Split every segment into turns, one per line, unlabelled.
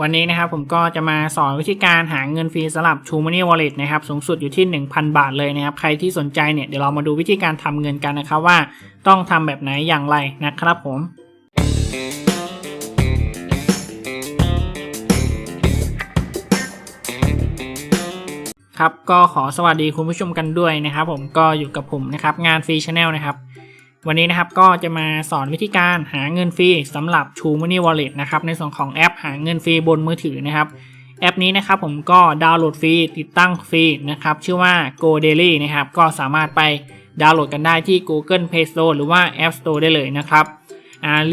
วันนี้นะครับผมก็จะมาสอนวิธีการหาเงินฟรีสำหรับ True Money Wallet นะครับสูงสุดอยู่ที่ 1,000 บาทเลยนะครับ ใครที่สนใจเนี่ยเดี๋ยวเรามาดูวิธีการทำเงินกันนะครับว่าต้องทำแบบไหนอย่างไรนะครับผมครับก็ขอสวัสดีคุณผู้ชมกันด้วยนะครับผมก็อยู่กับผมนะครับงานฟรีชาแนลนะครับ วันนี้นะครับก็จะมาสอนวิธีการหาเงินฟรีสำหรับ True Money Wallet นะครับในส่วนของแอปหาเงินฟรีบนมือถือนะครับแอปนี้นะครับผมก็ดาวน์โหลดฟรีติดตั้งฟรีนะครับชื่อว่า Go Daily นะครับก็สามารถไปดาวน์โหลดกันได้ที่ Google Play Store หรือว่า App Store ได้เลยนะครับ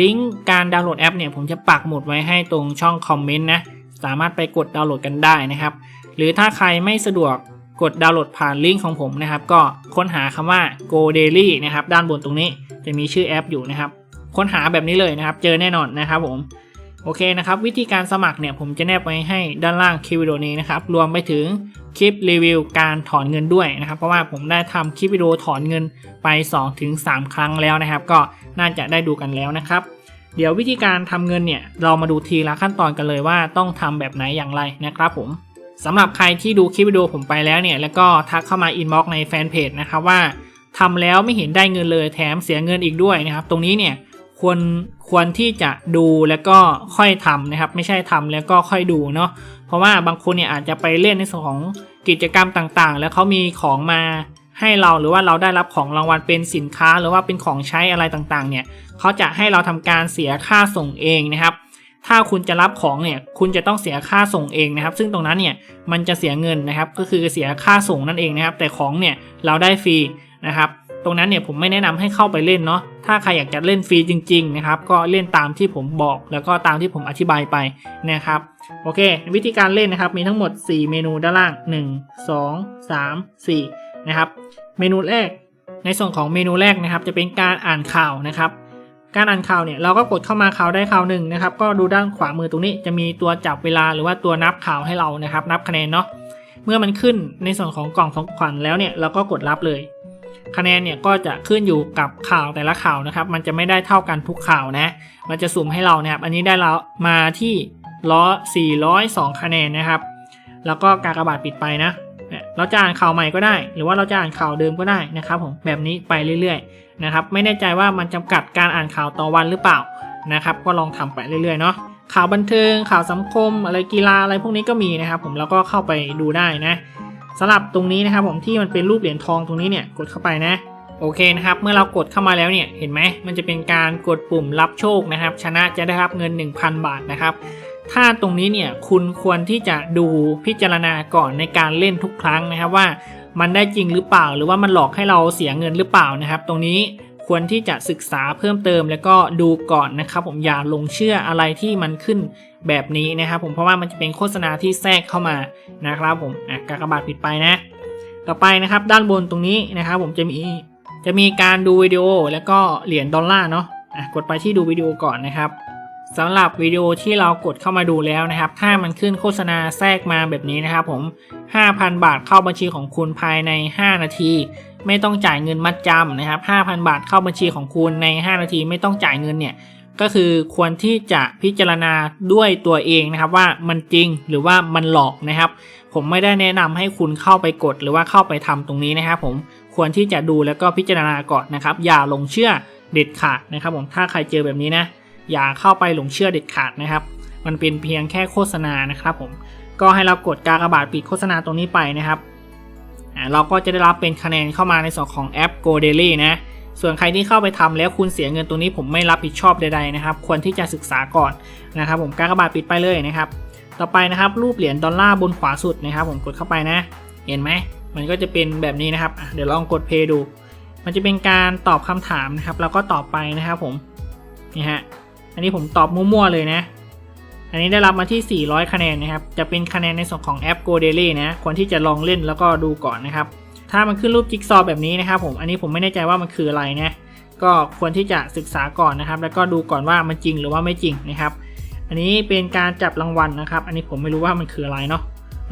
ลิงก์การดาวน์โหลดแอปเนี่ยผมจะปักหมุดไว้ให้ตรงช่องคอมเมนต์นะสามารถไปกดดาวน์โหลดกันได้นะครับ หรือถ้าใครไม่สะดวกกดดาวน์โหลดผ่านลิงก์ของผมนะครับ ก็ค้นหาคำว่า Go Daily นะครับด้านบนตรงนี้ จะมีชื่อแอปอยู่นะครับ ค้นหาแบบนี้เลยนะครับ เจอแน่นอนนะครับผมโอเคนะครับ วิธีการสมัครเนี่ยผมจะแนบไว้ให้ด้านล่างคลิปวิดีโอนี้นะครับ รวมไปถึงคลิปรีวิวการถอนเงินด้วยนะครับ เพราะว่าผมได้ทำคลิปวิดีโอถอนเงินไป 2-3 ครั้งแล้วนะครับ ก็น่าจะได้ดูกันแล้วนะครับ เดี๋ยววิธีการทำเงินเนี่ยเรามาดูทีละขั้นตอนกันเลยว่าต้องทำแบบไหนอย่างไรนะครับผมสำหรับใครที่ดูคลิปวิดีโอผมไปแล้วเนี่ยแล้วก็ทักเข้ามาอินบ็อกในแฟนเพจนะครับว่า ทำแล้วไม่เห็นได้เงินเลยแถมเสียเงินอีกด้วยนะครับ ตรงนี้เนี่ยควรควรที่จะดูแล้วก็ค่อยทำนะครับ ไม่ใช่ทำแล้วก็ค่อยดูเนาะเพราะว่าบางคนเนี่ยอาจจะไปเล่นในส่วนของกิจกรรมต่างๆ แล้วเขามีของมาให้เราหรือว่าเราได้รับของรางวัลเป็นสินค้า หรือว่าเป็นของใช้อะไรต่างๆ เนี่ยเขาจะให้เราทำการเสียค่าส่งเองนะครับ ถ้าคุณจะรับของเนี่ยคุณจะต้องเสียค่าส่งเองนะครับ ซึ่งตรงนั้นเนี่ยมันจะเสียเงินนะครับ ก็คือเสียค่าส่งนั่นเองนะครับ แต่ของเนี่ยเราได้ฟรีนะครับตรงนั้นเนี่ยผมไม่แนะนำให้เข้าไปเล่นเนาะ ถ้าใครอยากจะเล่นฟรีจริงๆนะครับ ก็เล่นตามที่ผมบอกแล้วก็ตามที่ผมอธิบายไปนะครับ โอเค วิธีการเล่นนะครับมีทั้งหมด 4 เมนูด้านล่าง 1 2 3 4 นะครับ เมนูแรก ในส่วนของเมนูแรกนะครับ จะเป็นการอ่านข่าวนะครับ การอ่านข่าวเนี่ยเราก็กดเข้ามาข่าวได้ข่าวหนึ่งนะครับก็ดูด้านขวามือตรงนี้จะมีตัวจับเวลาหรือว่าตัวนับข่าวให้เรานะครับ นับคะแนนเนาะเมื่อมันขึ้นในส่วนของกล่องของขวัญแล้วเนี่ยเราก็กดรับเลย คะแนนเนี่ยก็จะขึ้นอยู่กับข่าวแต่ละข่าวนะครับ มันจะไม่ได้เท่ากันทุกข่าวนะ มันจะสุ่มให้เรานะครับ อันนี้ได้แล้วมาที่ล้อ402 คะแนนนะครับ แล้วก็กากระบาทปิดไปนะ เราจะอ่านข่าวใหม่ก็ได้ หรือว่าเราจะอ่านข่าวเดิมก็ได้นะครับผมแบบนี้ไปเรื่อยๆนะครับไม่แน่ใจว่ามันจำกัดการอ่านข่าวต่อวันหรือเปล่านะครับก็ลองทำไปเรื่อยๆเนาะข่าวบันเทิงข่าวสังคม อะไรกีฬาอะไรพวกนี้ก็มีนะครับผมแล้วก็เข้าไปดูได้นะสำหรับตรงนี้นะครับผมที่มันเป็นรูปเหรียญทองตรงนี้เนี่ยกดเข้าไปนะโอเคนะครับ เมื่อเรากดเข้ามาแล้วเนี่ย เห็นไหม มันจะเป็นการกดปุ่มรับโชคนะครับ ชนะจะได้รับเงิน 1,000 บาทนะครับ ถ้าตรงนี้เนี่ยคุณควรที่จะดูพิจารณาก่อนในการเล่นทุกครั้งนะครับว่า มันได้จริงหรือเปล่า หรือว่ามันหลอกให้เราเสียเงินหรือเปล่านะครับ ตรงนี้ควรที่จะศึกษาเพิ่มเติมแล้วก็ดูก่อนนะครับ ผมอย่าลงเชื่ออะไรที่มันขึ้นแบบนี้นะครับผมเพราะว่ามันจะเป็นโฆษณาที่แทรกเข้ามานะครับผมอะกากบาทปิดไปนะ ต่อไปนะครับด้านบนตรงนี้นะครับผมจะมีจะมีการดูวิดีโอแล้วก็เหรียญดอลลาร์เนาะอะกดไปที่ดูวิดีโอก่อนนะครับ สำหรับวิดีโอที่เรากดเข้ามาดูแล้วนะครับ ถ้ามันขึ้นโฆษณาแทรกมาแบบนี้นะครับผม 5,000 บาทเข้าบัญชีของคุณภายใน 5 นาที ไม่ต้องจ่ายเงินมัดจำนะครับ 5,000 บาทเข้าบัญชีของคุณใน 5 นาทีไม่ต้องจ่ายเงินเนี่ย ก็คือควรที่จะพิจารณาด้วยตัวเองนะครับว่ามันจริงหรือว่ามันหลอกนะครับ ผมไม่ได้แนะนำให้คุณเข้าไปกดหรือว่าเข้าไปทำตรงนี้นะครับผม ควรที่จะดูแล้วก็พิจารณาก่อนนะครับ อย่าลงเชื่อเด็ดขาดนะครับผม ถ้าใครเจอแบบนี้นะ อย่าเข้าไปหลงเชื่อเด็ดขาดนะครับ มันเป็นเพียงแค่โฆษณานะครับผมก็ให้เรากดการกระบาทปิดโฆษณาตรงนี้ไปนะครับเราก็จะได้รับเป็นคะแนนเข้ามาในส่วนของแอป Go Daily นะส่วนใครที่เข้าไปทำแล้วคุณเสียเงินตรงนี้ผมไม่รับผิดชอบใดๆนะครับ ควรที่จะศึกษาก่อนนะครับ ผมการกระบาทปิดไปเลยนะครับ ต่อไปนะครับรูปเหรียญดอลลาร์บนขวาสุดนะครับ ผมกดเข้าไปนะ เห็นไหมมันก็จะเป็นแบบนี้นะครับ เดี๋ยวลองกดเพย์ดู มันจะเป็นการตอบคำถามนะครับ แล้วก็ตอบไปนะครับผมนี่ฮะ อันนี้ผมตอบมั่วๆเลยนะ อันนี้ได้รับมาที่ 400 คะแนนนะครับ จะเป็นคะแนนในส่วนของแอป Go Daily นะควรที่จะลองเล่นแล้วก็ดูก่อนนะครับ ถ้ามันขึ้นรูปจิ๊กซอว์แบบนี้นะครับ ผม อันนี้ผมไม่แน่ใจว่ามันคืออะไรนะ ก็ควรที่จะศึกษาก่อนนะครับ แล้วก็ดูก่อนว่ามันจริงหรือว่าไม่จริงนะครับ อันนี้เป็นการจับรางวัลนะครับ อันนี้ผมไม่รู้ว่ามันคืออะไรเนาะ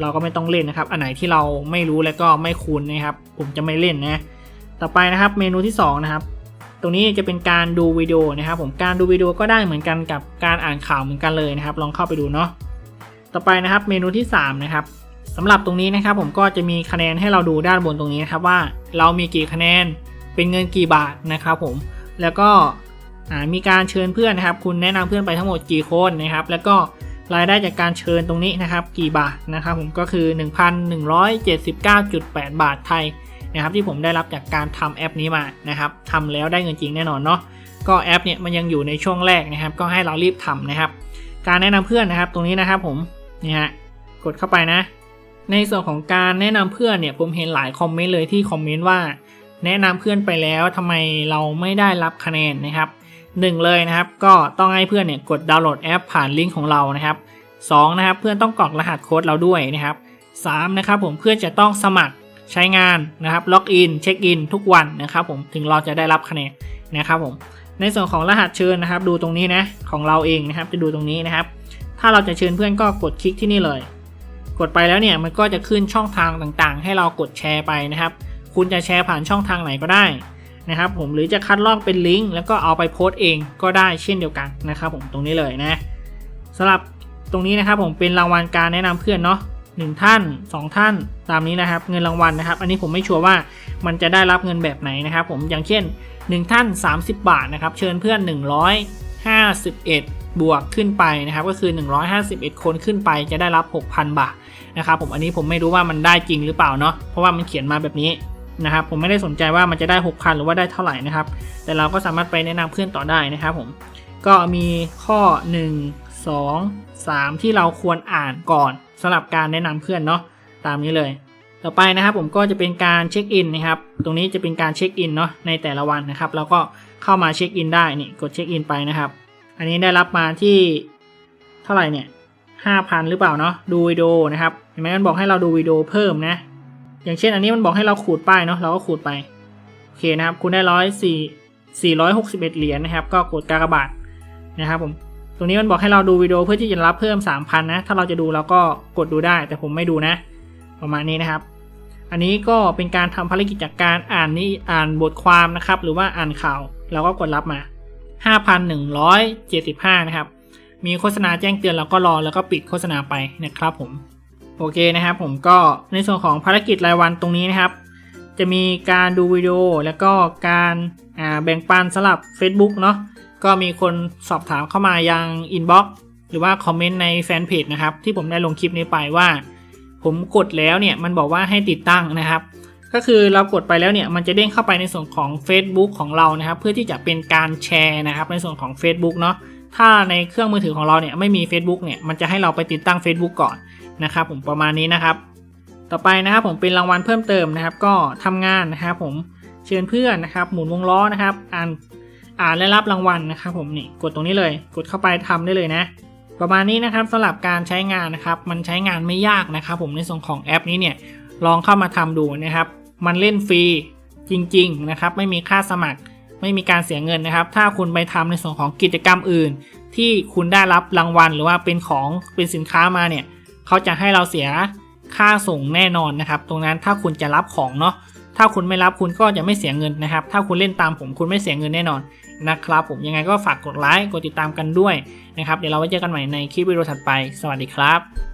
เราก็ไม่ต้องเล่นนะครับ อันไหนที่เราไม่รู้แล้วก็ไม่คุ้นนะครับ ผมจะไม่เล่นนะ ต่อไปนะครับ เมนูที่สองนะครับ ตรงนี้จะเป็นการดูวิดีโอนะครับผมการดูวิดีโอก็ได้เหมือนกันกับการอ่านข่าวเหมือนกันเลยนะครับ ลองเข้าไปดูเนาะต่อไปนะครับเมนูที่ 3 นะครับสำหรับตรงนี้นะครับผมก็จะมีคะแนนให้เราดูด้านบนตรงนี้นะครับว่า เรามีกี่คะแนนเป็นเงินกี่บาทนะครับผมแล้วก็มีการเชิญเพื่อนนะครับ คุณแนะนำเพื่อนไปทั้งหมดกี่คนนะครับ แล้วก็รายได้จากการเชิญตรงนี้นะครับ กี่บาทนะครับผมก็คือ 1,179.8 บาทไทย นะครับที่ผมได้รับจากการทำแอปนี้มานะครับทำแล้วได้เงินจริงแน่นอนเนาะก็แอปเนี่ยมันยังอยู่ในช่วงแรกนะครับ ก็ให้เรารีบทำนะครับ การแนะนำเพื่อนนะครับตรงนี้นะครับผมนี่ฮะกดเข้าไปนะ ในส่วนของการแนะนำเพื่อนเนี่ยผมเห็นหลายคอมเมนต์เลยที่คอมเมนต์ว่าแนะนำเพื่อนไปแล้วทำไมเราไม่ได้รับคะแนนนะครับหนึ่งเลยนะครับ ก็ต้องให้เพื่อนเนี่ยกดดาวน์โหลดแอปผ่านลิงก์ของเรานะครับสองนะครับเพื่อนต้องกรอกรหัสโค้ดเราด้วยนะครับสามนะครับผมเพื่อนจะต้องสมัคร ใช้งานนะครับล็อกอินเช็คอินทุกวันนะครับผมถึงเราจะได้รับคะแนนนะครับผมในส่วนของรหัสเชิญนะครับ ดูตรงนี้นะของเราเองนะครับ จะดูตรงนี้นะครับ ถ้าเราจะเชิญเพื่อนก็กดคลิกที่นี่เลย กดไปแล้วเนี่ยมันก็จะขึ้นช่องทางต่างๆ ให้เรากดแชร์ไปนะครับ คุณจะแชร์ผ่านช่องทางไหนก็ได้นะครับผมหรือจะคัดลอกเป็นลิงก์แล้วก็เอาไปโพสต์เองก็ได้เช่นเดียวกันนะครับผมตรงนี้เลยนะสำหรับตรงนี้นะครับผมเป็นรางวัลการแนะนำเพื่อนเนาะ หนึ่งท่านสองท่านตามนี้นะครับ เงินรางวัลนะครับ อันนี้ผมไม่ชัวร์ว่ามันจะได้รับเงินแบบไหนนะครับ ผมอย่างเช่น 1 ท่าน 30 บาทนะครับ เชิญเพื่อน 151 บวกขึ้นไปนะครับ ก็คือ 151 คนขึ้นไปจะได้รับ 6,000 บาทนะครับ ผมอันนี้ผมไม่รู้ว่ามันได้จริงหรือเปล่าเนาะเพราะว่ามันเขียนมาแบบนี้นะครับ ผมไม่ได้สนใจว่ามันจะได้ 6,000 หรือว่าได้เท่าไหร่นะครับ แต่เราก็สามารถไปแนะนำเพื่อนต่อได้นะครับ ผมก็มีข้อ 1 2 3 ที่เราควรอ่านก่อนสำหรับการแนะนำเพื่อนเนาะตามนี้เลย ต่อไปนะครับผมก็จะเป็นการเช็คอินนะครับ ตรงนี้จะเป็นการเช็คอินเนาะในแต่ละวันนะครับแล้วก็เข้ามาเช็คอินได้นี่กดเช็คอินไปนะครับ อันนี้ได้รับมาที่เท่าไหร่เนี่ยห้าพันหรือเปล่าเนาะดูวิดีโอนะครับเห็นไหมมันบอกให้เราดูวิดีโอเพิ่มนะ อย่างเช่นอันนี้มันบอกให้เราขูดป้ายเนาะเราก็ขูดไปโอเคนะครับ คุณได้ร้อยสี่สี่ร้อยหกสิบเอ็ดเหรียญนะครับ ก็กดกากบาทนะครับผม ตรงนี้มันบอกให้เราดูวิดีโอเพื่อที่จะรับเพิ่มสามพันนะ ถ้าเราจะดูเราก็กดดูได้ แต่ผมไม่ดูนะ ประมาณนี้นะครับ อันนี้ก็เป็นการทำภารกิจจากการอ่านนี่อ่านบทความนะครับ หรือว่าอ่านข่าวเราก็กดรับมา 5,175 นะครับ มีโฆษณาแจ้งเตือนเราก็รอแล้วก็ปิดโฆษณาไปนะครับผม โอเคนะครับ ผมก็ในส่วนของภารกิจรายวันตรงนี้นะครับ จะมีการดูวิดีโอแล้วก็การแบ่งปันสำหรับ Facebook เนาะ ก็มีคนสอบถามเข้ามายังอินบ็อกซ์หรือว่าคอมเมนต์ในแฟนเพจนะครับ ที่ผมได้ลงคลิปนี้ไปว่า ผมกดแล้วเนี่ยมันบอกว่าให้ติดตั้งนะครับ ก็คือเรากดไปแล้วเนี่ยมันจะเด้งเข้าไปในส่วนของ Facebook ของเรานะครับ เพื่อที่จะเป็นการแชร์นะครับ ในส่วนของ Facebook เนาะถ้าในเครื่องมือถือของเราเนี่ยไม่มี Facebook เนี่ยมันจะให้เราไปติดตั้ง Facebook ก่อนนะครับ ผมประมาณนี้นะครับ ต่อไปนะครับผมเป็นรางวัลเพิ่มเติมนะครับ ก็ทำงานนะครับ ผมเชิญเพื่อนนะครับ หมุนวงล้อนะครับ อ่าน อ่านและรับรางวัลนะครับผมนี่กดตรงนี้เลย กดเข้าไปทำได้เลยนะ ประมาณนี้นะครับสำหรับการใช้งานนะครับมันใช้งานไม่ยากนะครับผมในส่วนของแอปนี้เนี่ยลองเข้ามาทำดูนะครับ มันเล่นฟรีจริงๆนะครับไม่มีค่าสมัครไม่มีการเสียเงินนะครับ ถ้าคุณไปทำในส่วนของกิจกรรมอื่น ที่คุณได้รับรางวัลหรือว่าเป็นของเป็นสินค้ามาเนี่ยเขาจะให้เราเสียค่าส่งแน่นอนนะครับ ตรงนั้นถ้าคุณจะรับของเนาะถ้าคุณไม่รับคุณก็จะไม่เสียเงินนะครับ ถ้าคุณเล่นตามผมคุณไม่เสียเงินแน่นอน นะครับ ผมยังไงก็ฝากกดไลค์กดติดตามกันด้วยนะครับ เดี๋ยวเราไว้เจอกันใหม่ในคลิปวิดีโอถัดไป สวัสดีครับ